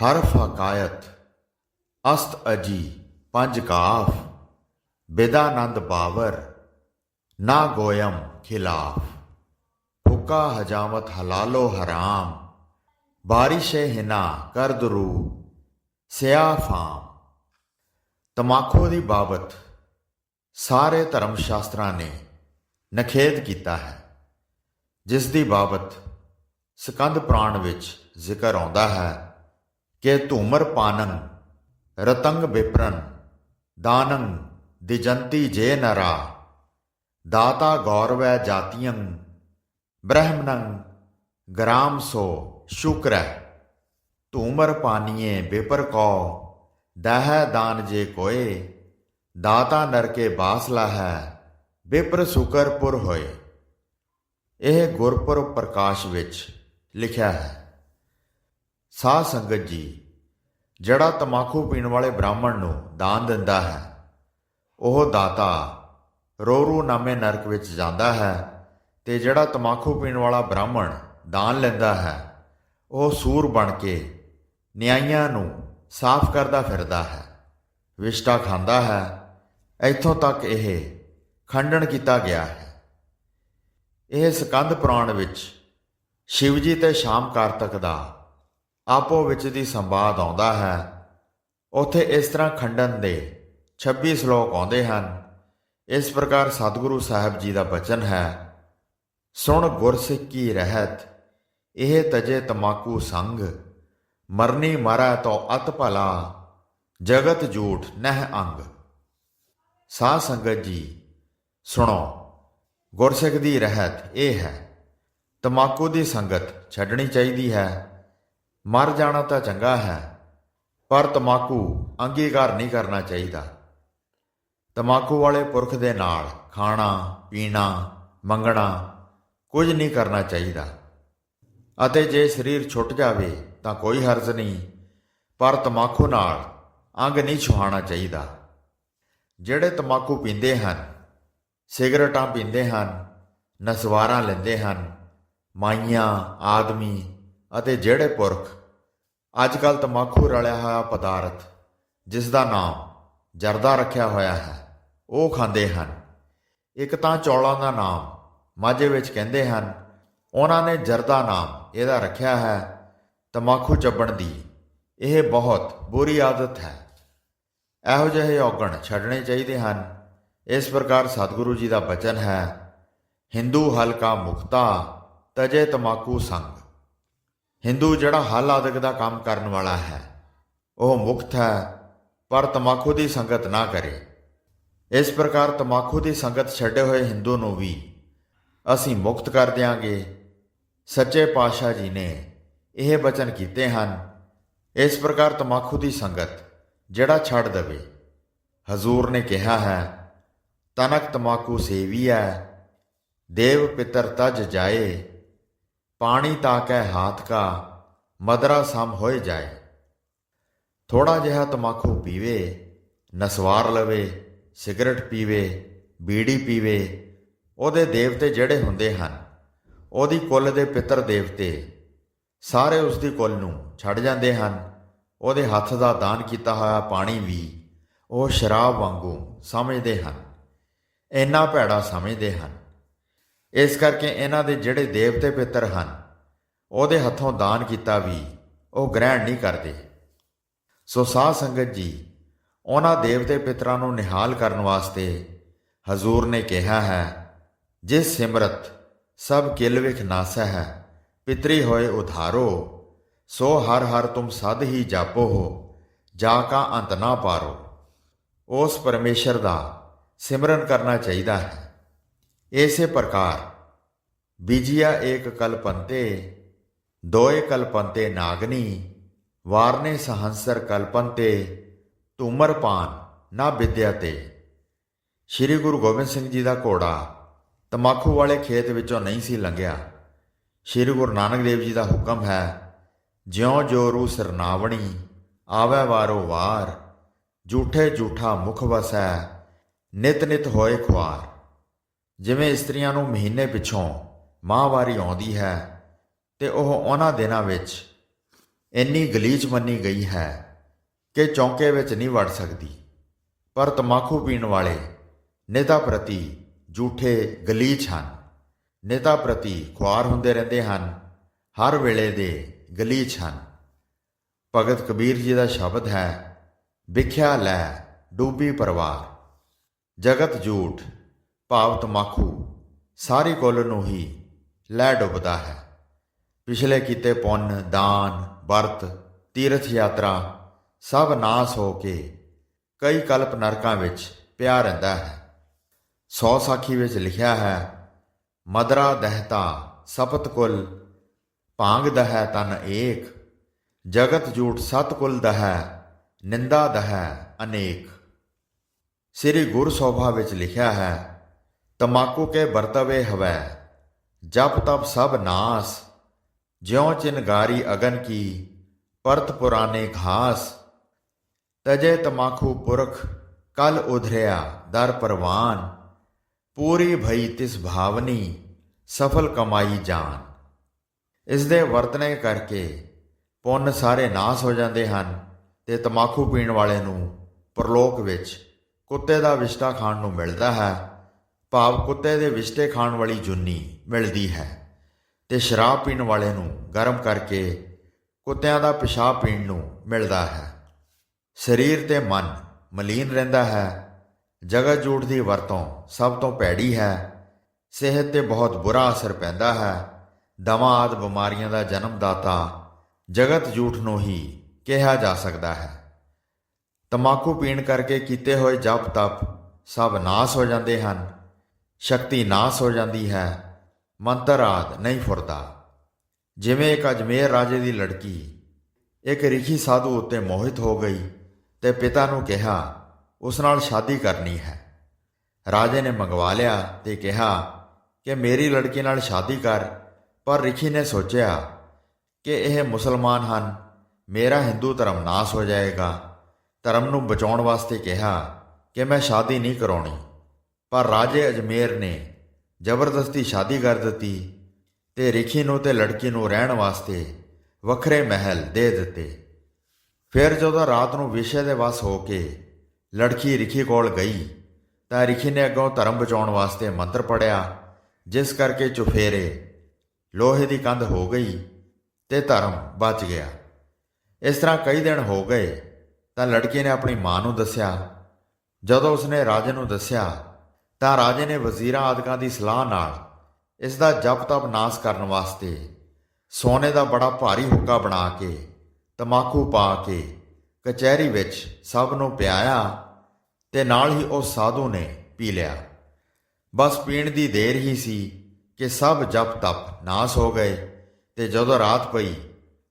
ਹਰ ਹਕਾਇਤ, ਅਸਤ ਅਜੀ, ਪੰਜ ਕਾਫ ਬਿਦਾਨੰਦ ਬਾਵਰ, ਨਾ ਗੋਇਮ ਖਿਲਾਫ। ਫੁਕਾ ਹਜਾਮਤ ਹਲਾਲੋ ਹਰਾਮ, ਬਾਰਿਸ਼ ਹਿਨਾ ਕਰਦ ਕਰਦਰੂ ਸਿਆਫਾਮ ਤਮਾਕੂ ਦੀ ਬਾਬਤ ਸਾਰੇ ਧਰਮ ਸ਼ਾਸਤਰਾਂ ਨੇ ਨਖੇਦ ਕੀਤਾ ਹੈ, ਜਿਸ ਦੀ ਬਾਬਤ ਸਕੰਦ ਪ੍ਰਾਣ ਵਿੱਚ ਜ਼ਿਕਰ ਆਉਂਦਾ ਹੈ। ਕਿ ਧੂਮਰ ਪਾਨੰ, ਰਤੰਗ ਵਿਪਰਨ ਦਾਨੰ ਦਿਜੰਤੀ ਜੇ ਨਰਾ ਦਾਤਾ ਗੌਰਵੈ ਜਾਤੀਯੰ ਬ੍ਰਹਮਣੰ ਗ੍ਰਾਮ ਸੋ ਸ਼ੁਕਰੈ। ਧੂਮਰ ਪਾਨੀਏ ਵਿਪਰ ਕੋ, ਦਹਿ ਦਾਨ ਜੇ ਕੋਏ, ਦਾਤਾ ਨਰਕੇ ਬਾਸਲਾ ਹੈ ਵਿਪਰ ਸੁਕਰਪੁਰ ਹੋਏ। ਇਹ ਗੁਰਪੁਰਬ ਪ੍ਰਕਾਸ਼ ਵਿੱਚ ਲਿਖਿਆ ਹੈ। ਸਾਧ ਸੰਗਤ ਜੀ ਜਿਹੜਾ ਤਮਾਕੂ ਪੀਣ ਵਾਲੇ ਬ੍ਰਾਹਮਣ ਨੂੰ ਦਾਨ ਦਿੰਦਾ ਹੈ, ਉਹ ਦਾਤਾ ਰੋਰੂ ਨਾਮੇ ਨਰਕ ਵਿੱਚ ਜਾਂਦਾ ਹੈ ਤੇ ਜਿਹੜਾ ਤਮਾਕੂ ਪੀਣ ਵਾਲਾ ਬ੍ਰਾਹਮਣ ਦਾਨ ਲੈਂਦਾ ਹੈ, ਉਹ ਸੂਰ ਬਣ ਕੇ ਨਿਆਈਆਂ ਨੂੰ ਸਾਫ਼ ਕਰਦਾ ਫਿਰਦਾ ਹੈ, ਵਿਸ਼ਟਾ ਖਾਂਦਾ ਹੈ। ਇੱਥੋਂ ਤੱਕ ਇਹ ਖੰਡਨ ਕੀਤਾ ਗਿਆ ਹੈ। ਇਹ ਸਕੰਦ ਪੁਰਾਣ ਵਿੱਚ ਸ਼ਿਵਜੀ ਤੇ ਸ਼ਾਮ ਕਾਰਤਕ ਦਾ ਆਪੋ ਵਿੱਚ ਦੀ ਸੰਵਾਦ ਆਉਂਦਾ ਹੈ। ਉੱਥੇ ਇਸ ਤਰ੍ਹਾਂ ਖੰਡਨ ਦੇ 26 ਸ਼ਲੋਕ ਆਉਂਦੇ ਹਨ। ਇਸ ਪ੍ਰਕਾਰ ਸਤਿਗੁਰੂ ਸਾਹਿਬ ਜੀ ਦਾ ਬਚਨ ਹੈ, ਸੁਣ ਗੁਰਸਿੱਖ ਕੀ ਰਹਿਤ, ਇਹ ਤਜੇ ਤਮਾਕੂ ਸੰਗ, ਮਰਨੀ ਮਰੈ ਤੋ ਅਤ ਭਲਾ, ਜਗਤ ਝੂਠ ਨਹਿ ਅੰਗ। ਸਾਧ ਸੰਗਤ ਜੀ, ਸੁਣੋ ਗੁਰਸਿੱਖ ਦੀ ਰਹਿਤ ਇਹ ਹੈ, ਤਮਾਕੂ ਦੀ ਸੰਗਤ ਛੱਡਣੀ ਚਾਹੀਦੀ ਹੈ। ਮਰ ਜਾਣਾ ਤਾਂ ਚੰਗਾ ਹੈ, ਪਰ ਤਮਾਕੂ ਅੰਗੀਕਾਰ ਨਹੀਂ ਕਰਨਾ ਚਾਹੀਦਾ। ਤਮਾਕੂ ਵਾਲੇ ਪੁਰਖ ਦੇ ਨਾਲ ਖਾਣਾ, ਪੀਣਾ, ਮੰਗਣਾ ਕੁਝ ਨਹੀਂ ਕਰਨਾ ਚਾਹੀਦਾ। ਅਤੇ ਜੇ ਸਰੀਰ ਛੁੱਟ ਜਾਵੇ ਤਾਂ ਕੋਈ ਹਰਜ਼ ਨਹੀਂ, ਪਰ ਤਮਾਕੂ ਨਾਲ ਅੰਗ ਨਹੀਂ ਛੁਹਾਣਾ ਚਾਹੀਦਾ। ਜਿਹੜੇ ਤਮਾਕੂ ਪੀਂਦੇ ਹਨ, ਸਿਗਰਟਾਂ ਪੀਂਦੇ ਹਨ, ਨਸਵਾਰਾਂ ਲੈਂਦੇ ਹਨ, ਮਾਈਆਂ, ਆਦਮੀ ਅਤੇ ਜਿਹੜੇ ਪੁਰਖ ਅੱਜ ਕੱਲ ਤਮਾਕੂ ਰਲਿਆ ਹੋਇਆ ਪਦਾਰਥ ਜਿਸ ਦਾ ਨਾਮ ਜਰਦਾ ਰੱਖਿਆ ਹੋਇਆ ਹੈ, ਉਹ ਖਾਂਦੇ ਹਨ। ਇੱਕ ਤਾਂ ਚੌਲਾਂ ਦਾ ਨਾਮ ਮਾਝੇ ਵਿੱਚ ਕਹਿੰਦੇ ਹਨ, ਉਹਨਾਂ ਨੇ ਜਰਦਾ ਨਾਮ ਇਹਦਾ ਰੱਖਿਆ ਹੈ, ਤਮਾਕੂ ਚੱਬਣ ਦੀ। ਇਹ ਬਹੁਤ ਬੁਰੀ ਆਦਤ ਹੈ। ਇਹੋ ਜਿਹੇ ਔਗਣ ਛੱਡਣੇ ਚਾਹੀਦੇ ਹਨ। ਇਸ ਪ੍ਰਕਾਰ ਸਤਿਗੁਰੂ ਜੀ ਦਾ ਬਚਨ ਹੈ, ਹਿੰਦੂ ਹਲਕਾ ਮੁਕਤਾ ਤਜੇ ਤਮਾਕੂ ਸੰਗ। ਹਿੰਦੂ ਜਿਹੜਾ ਹਲ ਆਦਿਕ ਦਾ ਕੰਮ ਕਰਨ ਵਾਲਾ ਹੈ, ਉਹ ਮੁਕਤ ਹੈ, ਪਰ ਤਮਾਕੂ ਦੀ ਸੰਗਤ ਨਾ ਕਰੇ। ਇਸ ਪ੍ਰਕਾਰ ਤਮਾਕੂ ਦੀ ਸੰਗਤ ਛੱਡੇ ਹੋਏ ਹਿੰਦੂ ਨੂੰ ਵੀ ਅਸੀਂ ਮੁਕਤ ਕਰ ਦਿਆਂਗੇ। ਸੱਚੇ ਪਾਤਸ਼ਾਹ ਜੀ ਨੇ ਇਹ ਬਚਨ ਕੀਤੇ ਹਨ, ਇਸ ਪ੍ਰਕਾਰ ਤਮਾਕੂ ਦੀ ਸੰਗਤ ਜਿਹੜਾ ਛੱਡ ਦਵੇ। ਹਜ਼ੂਰ ਨੇ ਕਿਹਾ ਹੈ, ਤਨਕ ਤਮਾਕੂ ਹੈ ਦੇਵ ਪਿਤਰ ਤਜ ਜਾਏ। ਪਾਣੀ ਤਾਕੈ ਹਾਥ ਕਾ, ਮਦਰਾ ਸਮ ਹੋਏ ਜਾਏ। ਥੋੜਾ ਜਿਹਾ ਤਮਾਕੂ ਪੀਵੇ, ਨਸਵਾਰ ਲਵੇ, ਸਿਗਰਟ ਪੀਵੇ, ਬੀੜੀ ਪੀਵੇ, ਉਹਦੇ ਦੇਵਤੇ ਜਿਹੜੇ ਹੁੰਦੇ ਹਨ, ਉਹਦੀ ਕੁੱਲ ਦੇ ਪਿੱਤਰ ਦੇਵਤੇ, ਸਾਰੇ ਉਸ ਦੀ ਕੁੱਲ ਨੂੰ ਛੱਡ ਜਾਂਦੇ ਹਨ। ਉਹਦੇ ਹੱਥ ਦਾ ਦਾਨ ਕੀਤਾ ਹੋਇਆ ਪਾਣੀ ਵੀ ਉਹ ਸ਼ਰਾਬ ਵਾਂਗੂ ਸਮਝਦੇ ਹਨ, ਇੰਨਾ ਭੈੜਾ ਸਮਝਦੇ ਹਨ। ਇਸ ਕਰਕੇ ਇਹਨਾਂ ਦੇ ਜਿਹੜੇ ਦੇਵਤੇ ਪਿੱਤਰ ਹਨ, ਉਹਦੇ ਹੱਥੋਂ ਦਾਨ ਕੀਤਾ ਵੀ ਉਹ ਗ੍ਰਹਿਣ ਨਹੀਂ ਕਰਦੇ। ਸੋ ਸਾਧ ਸੰਗਤ ਜੀ, ਉਹਨਾਂ ਦੇਵਤੇ ਪਿਤਰਾਂ ਨੂੰ ਨਿਹਾਲ ਕਰਨ ਵਾਸਤੇ ਹਜ਼ੂਰ ਨੇ ਕਿਹਾ ਹੈ, ਜਿਸ ਸਿਮਰਤ ਸਭ ਕਿਲ ਵਿਖ ਨਾਸੈ ਹੈ, ਪਿਤਰੀ ਹੋਏ ਉਧਾਰੋ, ਸੋ ਹਰ ਹਰ ਤੁਮ ਸਦ ਹੀ ਜਾਪੋ ਹੋ, ਜਾ ਕਾ ਅੰਤ ਨਾ ਪਾਰੋ। ਉਸ ਪਰਮੇਸ਼ਰ ਦਾ ਸਿਮਰਨ ਕਰਨਾ ਚਾਹੀਦਾ ਹੈ। ਇਸੇ ਪ੍ਰਕਾਰ ਬੀਜਿਆ ਏਕ ਕਲਪੰਤੇ, ਦੋਏ ਕਲਪੰਤੇ ਨਾਗਨੀ, ਵਾਰਨੇ ਸਹੰਸਰ ਕਲਪੰਤੇ ਧੂਮਰਪਾਨ ਨਾ ਵਿਦਿਆ ਤੇ। ਸ੍ਰੀ ਗੁਰੂ ਗੋਬਿੰਦ ਸਿੰਘ ਜੀ ਦਾ ਘੋੜਾ ਤਮਾਕੂ ਵਾਲੇ ਖੇਤ ਵਿੱਚੋਂ ਨਹੀਂ ਸੀ ਲੰਘਿਆ। ਸ੍ਰੀ ਗੁਰੂ ਨਾਨਕ ਦੇਵ ਜੀ ਦਾ ਹੁਕਮ ਹੈ, ਜਿਉ ਜੋ ਰੂ ਸਰਨਾਵਣੀ, ਆਵੈ ਵਾਰੋ ਵਾਰ, ਝੂਠੇ ਝੂਠਾ ਮੁਖ ਵਸੈ, ਨਿਤ ਨਿਤ ਹੋਏ ਖੁਆਰ। ਜਿਵੇਂ ਇਸਤਰੀਆਂ ਨੂੰ ਮਹੀਨੇ ਪਿੱਛੋਂ ਮਾਹਵਾਰੀ ਆਉਂਦੀ ਹੈ ਤੇ ਉਹ ਉਹਨਾਂ ਦਿਨਾਂ ਵਿੱਚ ਇੰਨੀ ਗਲੀਚ ਮੰਨੀ ਗਈ ਹੈ ਕਿ ਚੌਂਕੇ ਵਿੱਚ ਨਹੀਂ ਵੜ ਸਕਦੀ। ਪਰ ਤਮਾਕੂ ਪੀਣ ਵਾਲੇ ਨੇਤਾ ਪ੍ਰਤੀ ਝੂਠੇ ਗਲੀਚ ਹਨ। ਨੇਤਾ ਪ੍ਰਤੀ ਖੁਆਰ ਹੁੰਦੇ ਰਹਿੰਦੇ ਹਨ। ਹਰ ਵੇਲੇ ਦੇ ਗਲੀਚ ਹਨ। ਭਗਤ ਕਬੀਰ ਜੀ ਦਾ ਸ਼ਬਦ ਹੈ, ਵਿਖਿਆ ਲੈ ਡੂਬੀ ਪਰਵਾਰ। ਜਗਤ ਝੂਠ ਭਾਵ ਤਮਾਕੂ ਸਾਰੀ ਕੁੱਲ ਨੂੰ ਹੀ ਲੈ ਡੁੱਬਦਾ ਹੈ। ਪਿਛਲੇ ਕੀਤੇ ਪੁੰਨ, ਦਾਨ, ਵਰਤ, ਤੀਰਥ ਯਾਤਰਾ ਸਭ ਨਾਸ ਹੋ ਕੇ ਕਈ ਕਲਪ ਨਰਕਾਂ ਵਿੱਚ ਪਿਆ ਰਹਿੰਦਾ ਹੈ। ਸੌ ਸਾਖੀ ਵਿੱਚ ਲਿਖਿਆ ਹੈ, ਮਦਰਾ ਦਹਤਾ ਸਪਤ ਕੁਲ, ਭਾਂਗ ਦਹੈ ਤਨ ਏਕ, ਜਗਤ ਝੂਠ ਸਤ ਕੁਲ ਦਹੈ, ਨਿੰਦਾ ਦਹੈ ਅਨੇਕ। ਸ੍ਰੀ ਗੁਰ ਸੋਭਾ ਵਿੱਚ ਲਿਖਿਆ ਹੈ ਤਮਾਕੂ ਕੇ ਵਰਤਵੇ ਹਵੈ, ਜਪ ਤਪ ਸਭ ਨਾਸ। ਜਿਉ ਚਿਨਗਾਰੀ ਅਗਨ ਕੀ, ਪਰਤ ਪੁਰਾਨੇ ਘਾਸ। ਤਜੇ ਤਮਾਕੂ ਪੁਰਖ, ਕਲ ਉਧਰਿਆ ਦਰ ਪਰਵਾਨ। ਪੂਰੀ ਭਈ ਤਿਸ ਭਾਵਨੀ, ਸਫਲ ਕਮਾਈ ਜਾਨ। ਇਸ ਦੇ ਵਰਤਨੇ ਕਰਕੇ ਪੁੰਨ ਸਾਰੇ ਨਾਸ ਹੋ ਜਾਂਦੇ ਹਨ ਤੇ ਤਮਾਕੂ ਪੀਣ ਵਾਲੇ ਨੂੰ ਪਰਲੋਕ ਵਿੱਚ ਕੁੱਤੇ ਦਾ ਵਿਸ਼ਟਾ ਖਾਣ ਨੂੰ ਮਿਲਦਾ ਹੈ। ਭਾਵ ਕੁੱਤੇ ਦੇ ਵਿਸ਼ਤੇ ਖਾਣ ਵਾਲੀ ਜੁੰਨੀ ਮਿਲਦੀ ਹੈ ਤੇ ਸ਼ਰਾਬ ਪੀਣ ਵਾਲੇ ਨੂੰ ਗਰਮ ਕਰਕੇ ਕੁੱਤਿਆਂ ਦਾ ਪਿਸ਼ਾਬ ਪੀਣ ਨੂੰ ਮਿਲਦਾ ਹੈ। ਸਰੀਰ ਤੇ ਮਨ ਮਲੀਨ ਰਹਿੰਦਾ ਹੈ। ਜਗਤ ਜੂਠ ਦੀ ਵਰਤੋਂ ਸਭ ਤੋਂ ਭੈੜੀ ਹੈ। ਸਿਹਤ ਤੇ ਬਹੁਤ ਬੁਰਾ ਅਸਰ ਪੈਂਦਾ ਹੈ। ਦਮਾ ਆਦਿ ਬਿਮਾਰੀਆਂ ਦਾ ਜਨਮਦਾਤਾ ਜਗਤ ਜੂਠ ਨੂੰ ਹੀ ਕਿਹਾ ਜਾ ਸਕਦਾ ਹੈ। ਤਮਾਕੂ ਪੀਣ ਕਰਕੇ ਕੀਤੇ ਹੋਏ ਜਪ ਤਪ ਸਭ ਨਾਸ ਹੋ ਜਾਂਦੇ ਹਨ। ਸ਼ਕਤੀ ਨਾਸ ਹੋ ਜਾਂਦੀ ਹੈ, ਮੰਤਰ ਆਦ ਨਹੀਂ ਫੁਰਦਾ। ਜਿਵੇਂ ਇੱਕ ਅਜਮੇਰ ਰਾਜੇ ਦੀ ਲੜਕੀ, ਇੱਕ ਰਿਖੀ ਸਾਧੂ ਉੱਤੇ ਮੋਹਿਤ ਹੋ ਗਈ ਤੇ ਪਿਤਾ ਨੂੰ ਕਿਹਾ, ਉਸ ਨਾਲ ਸ਼ਾਦੀ ਕਰਨੀ ਹੈ। ਰਾਜੇ ਨੇ ਮੰਗਵਾ ਲਿਆ ਤੇ ਕਿਹਾ ਕਿ ਮੇਰੀ ਲੜਕੀ ਨਾਲ ਸ਼ਾਦੀ ਕਰ, ਪਰ ਰਿਖੀ ਨੇ ਸੋਚਿਆ ਕਿ ਇਹ ਮੁਸਲਮਾਨ ਹਨ, ਮੇਰਾ ਹਿੰਦੂ ਧਰਮ ਨਾਸ ਹੋ ਜਾਏਗਾ। ਧਰਮ ਨੂੰ ਬਚਾਉਣ ਵਾਸਤੇ ਕਿਹਾ ਕਿ ਮੈਂ ਸ਼ਾਦੀ ਨਹੀਂ ਕਰਾਉਣੀ। ਪਰ ਰਾਜੇ ਅਜਮੇਰ ਨੇ ਜ਼ਬਰਦਸਤੀ ਸ਼ਾਦੀ ਕਰ ਦਿੱਤੀ ਤੇ ਰਿਖੀ ਨੂੰ ਤੇ ਲੜਕੀ ਨੂੰ ਰਹਿਣ ਵਾਸਤੇ ਵੱਖਰੇ ਮਹਿਲ ਦੇ ਦਿੱਤੇ। ਫਿਰ ਜਦੋਂ ਰਾਤ ਨੂੰ ਵਿਸ਼ੇ ਦੇ ਵਸ ਹੋ ਕੇ ਲੜਕੀ ਰਿਖੀ ਕੋਲ ਗਈ, ਤਾਂ ਰਿਖੀ ਨੇ ਅੱਗੋਂ ਧਰਮ ਬਚਾਉਣ ਵਾਸਤੇ ਮੰਤਰ ਪੜਿਆ ਜਿਸ ਕਰਕੇ ਚੁਫੇਰੇ ਲੋਹੇ ਦੀ ਕੰਧ ਹੋ ਗਈ ਤੇ ਧਰਮ ਬਚ ਗਿਆ। ਇਸ ਤਰ੍ਹਾਂ ਕਈ ਦਿਨ ਹੋ ਗਏ, ਤਾਂ ਲੜਕੀ ਨੇ ਆਪਣੀ ਮਾਂ ਨੂੰ ਦੱਸਿਆ। ਜਦੋਂ ਉਸਨੇ ਰਾਜੇ ਨੂੰ ਦੱਸਿਆ ਤਾਂ ਰਾਜੇ ਨੇ ਵਜ਼ੀਰਾਂ ਆਦਿਕਾਂ ਦੀ ਸਲਾਹ ਨਾਲ ਇਸ ਦਾ ਜਪ ਤਪ ਨਾਸ ਕਰਨ ਵਾਸਤੇ ਸੋਨੇ ਦਾ ਬੜਾ ਭਾਰੀ ਹੁੱਕਾ ਬਣਾ ਕੇ, ਤਮਾਕੂ ਪਾ ਕੇ ਕਚਹਿਰੀ ਵਿੱਚ ਸਭ ਨੂੰ ਪਿਆਇਆ ਤੇ ਨਾਲ ਹੀ ਉਹ ਸਾਧੂ ਨੇ ਪੀ ਲਿਆ। ਬਸ ਪੀਣ ਦੀ ਦੇਰ ਹੀ ਸੀ ਕਿ ਸਭ ਜਪ ਤਪ ਨਾਸ ਹੋ ਗਏ ਤੇ ਜਦੋਂ ਰਾਤ ਪਈ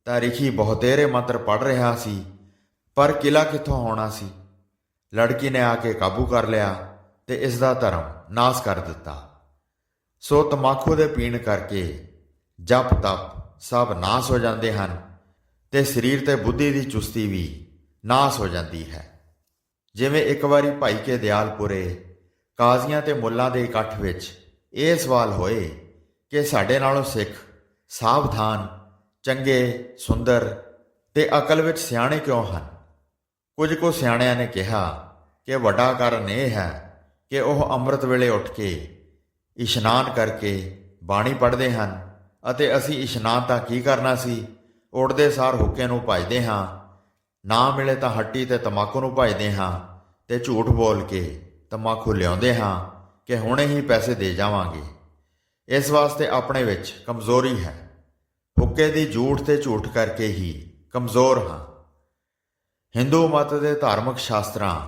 ਤਾਂ ਰਿਖੀ ਬਹੁਤੇਰੇ ਮੰਤਰ ਪੜ ਰਿਹਾ ਸੀ ਪਰ ਕਿਲਾ ਕਿੱਥੋਂ ਹੋਣਾ ਸੀ? ਲੜਕੀ ਨੇ ਆ ਕੇ ਕਾਬੂ ਕਰ ਲਿਆ। ਤੇ ਇਸ ਦਾ ਧਰਮ ਨਾਸ ਕਰ ਦਿੱਤਾ। ਸੋ ਤਮਾਕੂ ਦੇ ਪੀਣ ਕਰਕੇ ਜਪ ਤਪ ਸਭ ਨਾਸ ਹੋ ਜਾਂਦੇ ਹਨ ਤੇ ਸਰੀਰ ਤੇ ਬੁੱਧੀ ਦੀ ਚੁਸਤੀ ਵੀ ਨਾਸ ਹੋ ਜਾਂਦੀ ਹੈ। ਜਿਵੇਂ ਇੱਕ ਵਾਰੀ ਭਾਈ ਕੇ ਦਿਆਲਪੁਰੇ ਕਾਜ਼ੀਆਂ ਤੇ ਮੁੱਲਾਂ ਦੇ ਇਕੱਠ ਵਿੱਚ ਇਹ ਸਵਾਲ ਹੋਏ ਕਿ ਸਾਡੇ ਨਾਲੋਂ ਸਿੱਖ, ਸਾਵਧਾਨ, ਚੰਗੇ, ਸੁੰਦਰ ਤੇ ਅਕਲ ਵਿੱਚ ਸਿਆਣੇ ਕਿਉਂ ਹਨ? ਕੁਝ ਕੁ ਸਿਆਣਿਆਂ ਨੇ ਕਿਹਾ ਕਿ ਵੱਡਾ ਕਾਰਨ ਇਹ ਹੈ ਕਿ ਉਹ ਅੰਮ੍ਰਿਤ ਵੇਲੇ ਉੱਠ ਕੇ ਇਸ਼ਨਾਨ ਕਰਕੇ ਬਾਣੀ ਪੜ੍ਹਦੇ ਹਨ ਅਤੇ ਅਸੀਂ ਇਸ਼ਨਾਨ ਤਾਂ ਕੀ ਕਰਨਾ ਸੀ? ਉੱਠਦੇ ਸਾਰ ਹੁੱਕੇ ਨੂੰ ਭਜਦੇ ਹਾਂ। ਨਾ ਮਿਲੇ ਤਾਂ ਹੱਟੀ ਤੇ ਤਮਾਕੂ ਨੂੰ ਭਜਦੇ ਹਾਂ ਤੇ ਝੂਠ ਬੋਲ ਕੇ ਤਮਾਕੂ ਲਿਆਉਂਦੇ ਹਾਂ ਕਿ ਹੁਣੇ ਹੀ ਪੈਸੇ ਦੇ ਜਾਵਾਂਗੇ। ਇਸ ਵਾਸਤੇ ਆਪਣੇ ਵਿੱਚ ਕਮਜ਼ੋਰੀ ਹੈ। ਹੁੱਕੇ ਦੀ ਝੂਠ ਤੇ ਝੂਠ ਕਰਕੇ ਹੀ ਕਮਜ਼ੋਰ ਹਾਂ। ਹਿੰਦੂ ਮਤ ਦੇ ਧਾਰਮਿਕ ਸ਼ਾਸਤਰਾਂ,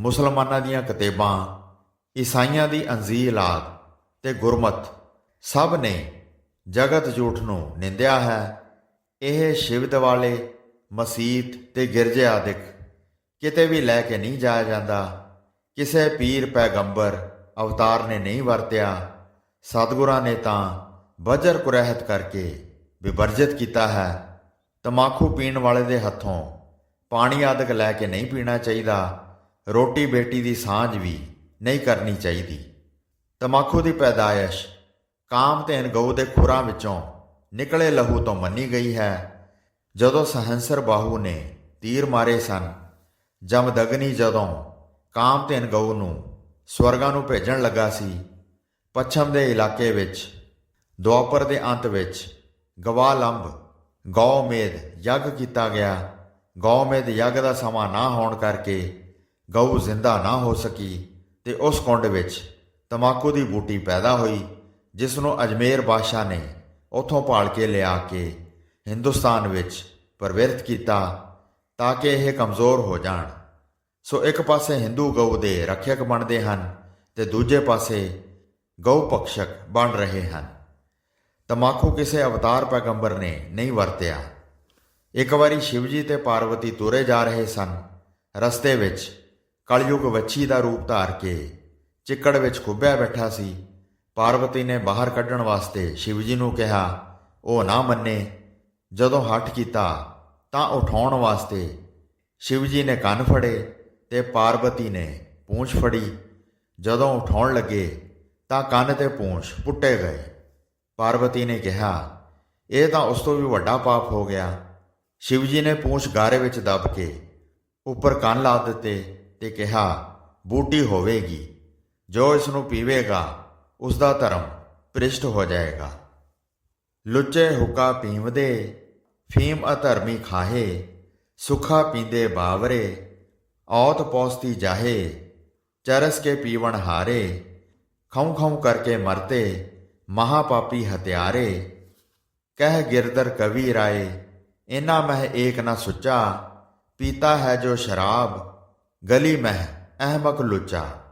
ਮੁਸਲਮਾਨਾਂ ਦੀਆਂ ਕਿਤਾਬਾਂ ਈਸਾਈਆਂ ਦੀ ਅੰਜੀਲ ਅੰਜੀਲਾਤ ਤੇ ਗੁਰਮਤ ਸਭ ਨੇ ਜਗਤ ਜੂਠ ਨੂੰ ਨਿੰਦਿਆ ਹੈ। ਇਹ ਸ਼ਿਵ ਦਿਵਾਲੇ, ਮਸੀਤ ਤੇ ਗਿਰਜੇ ਆਦਿਕ ਕਿਤੇ ਵੀ ਲੈ ਕੇ ਨਹੀਂ ਜਾਇਆ ਜਾਂਦਾ। ਕਿਸੇ ਪੀਰ ਪੈਗੰਬਰ ਅਵਤਾਰ ਨੇ ਨਹੀਂ ਵਰਤਿਆ। ਸਤਿਗੁਰਾਂ ਨੇ ਤਾਂ ਵਜਰ ਕੁਰਹਿਤ ਕਰਕੇ ਵਿਵਰਜਿਤ ਕੀਤਾ ਹੈ। ਤਮਾਕੂ ਪੀਣ ਵਾਲੇ ਦੇ ਹੱਥੋਂ ਪਾਣੀ ਆਦਿਕ ਲੈ ਕੇ ਨਹੀਂ ਪੀਣਾ ਚਾਹੀਦਾ। ਰੋਟੀ ਬੇਟੀ ਦੀ ਸਾਂਝ ਵੀ ਨਹੀਂ ਕਰਨੀ ਚਾਹੀਦੀ। ਤਮਾਕੂ ਦੀ ਪੈਦਾਇਸ਼ ਕਾਮ ਤੇ ਅਨਗਉ ਦੇ ਖੁਰਾਂ ਵਿੱਚੋਂ ਨਿਕਲੇ ਲਹੂ ਤੋਂ ਮੰਨੀ ਗਈ ਹੈ। ਜਦੋਂ ਸਹੰਸਰ ਬਾਹੂ ਨੇ ਤੀਰ ਮਾਰੇ ਸਨ, ਜਮਦਗਨੀ ਜਦੋਂ ਕਾਮ ਕਾਮਧੇਨ ਗਊ ਨੂੰ ਸਵਰਗਾਂ ਨੂੰ ਭੇਜਣ ਲੱਗਾ ਸੀ, ਪੱਛਮ ਦੇ ਇਲਾਕੇ ਵਿੱਚ, ਦੁਆਪਰ ਦੇ ਅੰਤ ਵਿੱਚ ਗਵਾਲੰਬ ਗੌਮੇਦ ਯੱਗ ਕੀਤਾ ਗਿਆ। ਗੌਮੇਦ ਯੱਗ ਦਾ ਸਮਾਂ ਨਾ ਹੋਣ ਕਰਕੇ ਗਊ ਜ਼ਿੰਦਾ ਨਾ ਹੋ ਸਕੀ। ਤੇ ਉਸ ਕੁੰਡ ਵਿੱਚ ਤਮਾਕੂ ਦੀ ਬੂਟੀ ਪੈਦਾ ਹੋਈ, ਜਿਸ ਨੂੰ ਅਜਮੇਰ ਬਾਦਸ਼ਾਹ ਨੇ ਉੱਥੋਂ ਪਾਲ ਕੇ ਲਿਆ ਕੇ ਹਿੰਦੁਸਤਾਨ ਵਿੱਚ ਪ੍ਰਵਿਰਤ ਕੀਤਾ ਤਾਂ ਕਿ ਇਹ ਕਮਜ਼ੋਰ ਹੋ ਜਾਣ। ਸੋ ਇੱਕ ਪਾਸੇ ਹਿੰਦੂ ਗਊ ਦੇ ਰੱਖਿਅਕ ਬਣਦੇ ਹਨ ਤੇ ਦੂਜੇ ਪਾਸੇ ਗਊ ਪਕਸ਼ਕ ਬਣ ਰਹੇ ਹਨ। ਤਮਾਕੂ ਕਿਸੇ ਅਵਤਾਰ ਪੈਗੰਬਰ ਨੇ ਨਹੀਂ ਵਰਤਿਆ। ਇੱਕ ਵਾਰੀ ਸ਼ਿਵਜੀ ਤੇ ਪਾਰਵਤੀ ਤੁਰੇ ਜਾ ਰਹੇ ਸਨ। ਰਸਤੇ ਵਿੱਚ ਕਲਯੁਗ ਵੱਛੀ ਦਾ ਰੂਪ ਧਾਰ ਕੇ ਚਿੱਕੜ ਵਿੱਚ ਖੁੱਬਿਆ ਬੈਠਾ ਸੀ। ਪਾਰਵਤੀ ਨੇ ਬਾਹਰ ਕੱਢਣ ਵਾਸਤੇ ਸ਼ਿਵਜੀ ਨੂੰ ਕਿਹਾ, ਉਹ ਨਾ ਮੰਨੇ। ਜਦੋਂ ਹੱਠ ਕੀਤਾ ਤਾਂ ਉਠਾਉਣ ਵਾਸਤੇ ਸ਼ਿਵਜੀ ਨੇ ਕੰਨ ਫੜੇ ਤੇ ਪਾਰਵਤੀ ਨੇ ਪੂੰਛ ਫੜੀ। ਜਦੋਂ ਉਠਾਉਣ ਲੱਗੇ ਤਾਂ ਕੰਨ ਤੇ ਪੂੰਛ ਪੁੱਟੇ ਗਏ। ਪਾਰਵਤੀ ਨੇ ਕਿਹਾ, ਇਹ ਤਾਂ ਉਸ ਤੋਂ ਵੀ ਵੱਡਾ ਪਾਪ ਹੋ ਗਿਆ। ਸ਼ਿਵਜੀ ਨੇ ਪੂੰਛ ਗਾਰੇ ਵਿੱਚ ਦੱਬ ਕੇ ਉੱਪਰ ਕੰਨ ਲਾ ਦਿੱਤੇ। ਤੇ ਕਿਹਾ, ਬੂਟੀ ਹੋਵੇਗੀ, ਜੋ ਇਸ ਨੂੰ ਪੀਵੇਗਾ ਉਸ ਦਾ ਧਰਮ ਪ੍ਰਿਸ਼ਟ ਹੋ ਜਾਏਗਾ। ਲੁੱਚੇ ਹੁਕਾ ਪੀਵਦੇ, ਫੀਮ ਅਧਰਮੀ ਖਾਹੇ, ਸੁਖਾ ਪੀਂਦੇ ਬਾਵਰੇ, ਔਤ ਪੌਸਤੀ ਜਾਹੇ, ਚਰਸ ਕੇ ਪੀਵਣ ਹਾਰੇ, ਖਉ ਖਉ ਕਰਕੇ ਮਰਤੇ ਮਹਾਪਾਪੀ ਹਤਿਆਰੇ। ਕਹਿ ਗਿਰਦਰ ਕਵੀ ਰਾਏ ਇਨਾ ਮਹਿ ਏਕ ਨਾ ਸੁੱਚਾ, ਪੀਤਾ ਹੈ ਜੋ ਸ਼ਰਾਬ ਗਲੀ ਮਹਿ ਅਹਿਮਕ ਲੁੱਚਾ।